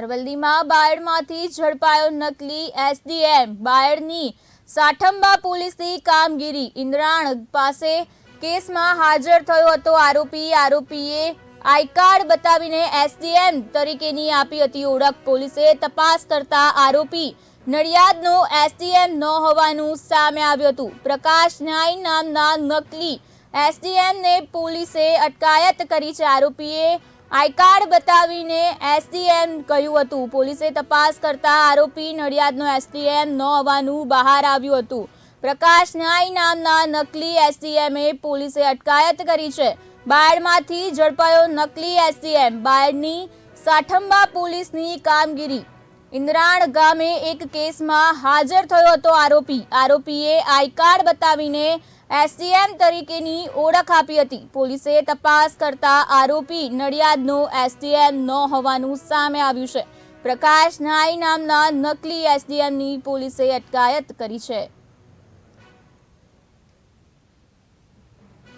અરવલ્લીમાં બાયડમાંથી ઝડપાયો નકલી એસડીએમ. બાયડની સાઠંબા પોલીસની કામગીરી. ઇન્દ્રાણ પાસે કેસમાં હાજર થયો હતો આરોપી. આરોપીએ આઈ કાર્ડ બતાવીને એસડીએમ તરીકેની આપી હતી ઓળખ. પોલીસે તપાસ કરતા આરોપી નડિયાદનો એસડીએમ ન હોવાનું સામે આવ્યું હતું. પ્રકાશ ન્યાય નામના નકલી એસડીએમને પોલીસે અટકાયત કરી છે. આરોપીએ આઈ કાર્ડ બતાવીને એસડીએમ કહ્યું હતું. પોલીસે તપાસ કરતા આરોપી નડિયાદનો એસડીએમ ન હોવાનું બહાર આવ્યું હતું. પ્રકાશ ન્યાય નામના નકલી એસડીએમે પોલીસે અટકાયત કરી છે. બાયડમાંથી ઝડપાયો નકલી એસડીએમ. બાયડની સાઠંબા પોલીસની કામગીરી. ઇન્દ્રાણ ગામે એક કેસમાં હાજર થયો હતો આરોપી. આરોપીએ આઈ કાર્ડ બતાવીને એસડીએમ તરીકેની ઓળખ આપી હતી. પોલીસે તપાસ કરતા આરોપી નડિયાદનો એસડીએમ ન હોવાનું સામે આવ્યું છે. પ્રકાશ નાઈ નામના નકલી એસડીએમની પોલીસે અટકાયત કરી છે.